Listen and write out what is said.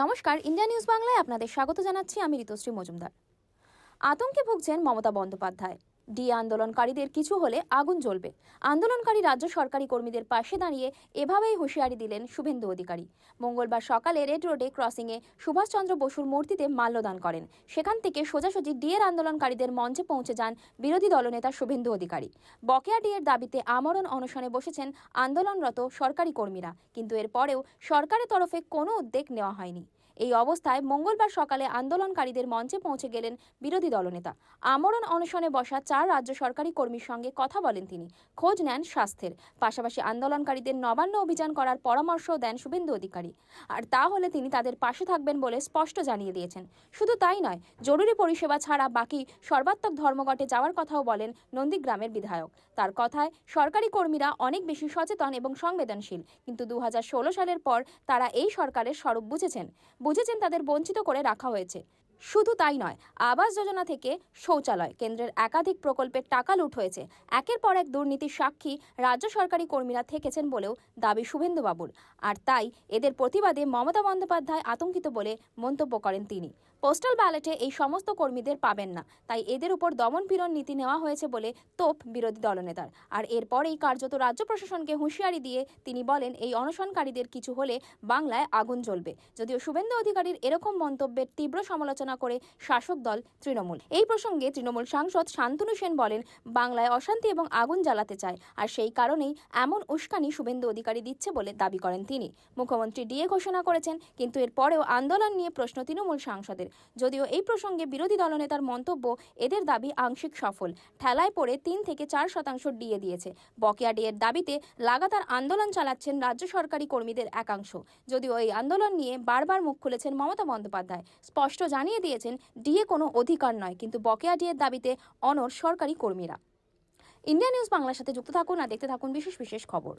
নমস্কার India news বাংলায় আপনাদের স্বাগত জানাচ্ছি। আমি ঋতুশ্রী মজুমদার। আতঙ্কে ভুগছেন মমতা বন্দ্যোপাধ্যায়। ডি আন্দোলনকারীদের কিছু হলে আগুন জ্বলবে। আন্দোলনকারী রাজ্য সরকারি কর্মীদের পাশে দাঁড়িয়ে এভাবেই হুঁশিয়ারি দিলেন শুভেন্দু অধিকারী। মঙ্গলবার সকালে রেড রোডে ক্রসিংয়ে সুভাষচন্দ্র বসুর মূর্তিতে মাল্যদান করেন। সেখান থেকে সোজাসুজি ডিএর আন্দোলনকারীদের মঞ্চে পৌঁছে যান বিরোধী দলনেতা শুভেন্দু অধিকারী। বকেয়া ডিএর দাবিতে আমরণ অনশনে বসেছেন আন্দোলনরত সরকারি কর্মীরা, কিন্তু এরপরেও সরকারের তরফে কোনো উদ্যোগ নেওয়া হয়নি। এই অবস্থায় মঙ্গলবার সকালে আন্দোলনকারীদের মঞ্চে পৌঁছে গেলেন বিরোধী দলনেতা। আমরণ অনশনে বসা চার রাজ্য সরকারি কর্মীর সঙ্গে কথা বলেন তিনি। খোঁজ নেন স্বাস্থ্যের। পাশাপাশি আন্দোলনকারীদের নবান্ন অভিযান করার পরামর্শও দেন শুভেন্দু অধিকারী। আর তা হলে তিনি তাদের পাশে থাকবেন বলে স্পষ্ট জানিয়ে দিয়েছেন। শুধু তাই নয়, জরুরি পরিষেবা ছাড়া বাকি সর্বাত্মক ধর্মঘটে যাওয়ার কথাও বলেন নন্দীগ্রামের বিধায়ক। তার কথায়, সরকারি কর্মীরা অনেক বেশি সচেতন এবং সংবেদনশীল। কিন্তু দু হাজার ষোলো সালের পর তারা এই সরকারের স্বরূপ বুঝেছেন। বুঝেছেন তাদের বঞ্চিত করে রাখা হয়েছে। শুধু তাই নয়, আবাস যোজনা থেকে শৌচালয় কেন্দ্রের একাধিক প্রকল্পের টাকা লুট হয়েছে। একের পর এক দুর্নীতির সাক্ষী রাজ্য সরকারি কর্মীরা থেকেছেন বলেও দাবি শুভেন্দুবাবুর আর তাই এদের প্রতিবাদে মমতা বন্দ্যোপাধ্যায় আতঙ্কিত বলে মন্তব্য করেন তিনি। পোস্টাল ব্যালটে এই সমস্ত কর্মীদের পাবেন না। তাই এদের উপর দমনপীড়ন নীতি নেওয়া হয়েছে বলে তোপ বিরোধী দলনেতার। আর এরপরেই কার্যত রাজ্য প্রশাসনকে হুঁশিয়ারি দিয়ে তিনি বলেন, এই অনশনকারীদের কিছু হলে বাংলায় আগুন জ্বলবে। যদিও শুভেন্দু অধিকারীর এরকম মন্তব্যের তীব্র সমালোচনা করে শাসক দল তৃণমূল। এই প্রসঙ্গে তৃণমূল সাংসদ শান্তনু সেন বলেন, বাংলায় অশান্তি এবং আগুন জ্বালাতে চায়। আর সেই কারণেই এমন উস্কানি শুভেন্দু অধিকারী দিচ্ছে বলে দাবি করেন তিনি। মুখ্যমন্ত্রী ডিএ ঘোষণা করেছেন, কিন্তু এরপরেও আন্দোলন নিয়ে প্রশ্ন তৃণমূল সাংসদের। যদিও এই প্রসঙ্গে বিরোধী দলনেতার মন্তব্য এদের দাবি আংশিক সফল। ঠেলায় পড়ে তিন থেকে চার শতাংশ ডিএ দিয়েছে। বকেয়া ডিএর দাবিতে লাগাতার আন্দোলন চালাচ্ছেন রাজ্য সরকারি কর্মীদের একাংশ। যদিও এই আন্দোলন নিয়ে বারবার মুখ খুলেছেন মমতা বন্দ্যোপাধ্যায়। স্পষ্ট জানিয়ে দিয়েছেন, ডিএ কোনো অধিকার নয়, কিন্তু বকেয়া ডিএর দাবিতে অনর সরকারি কর্মীরা। ইন্ডিয়া নিউজ বাংলার সাথে যুক্ত থাকুন আর দেখতে থাকুন বিশেষ বিশেষ খবর।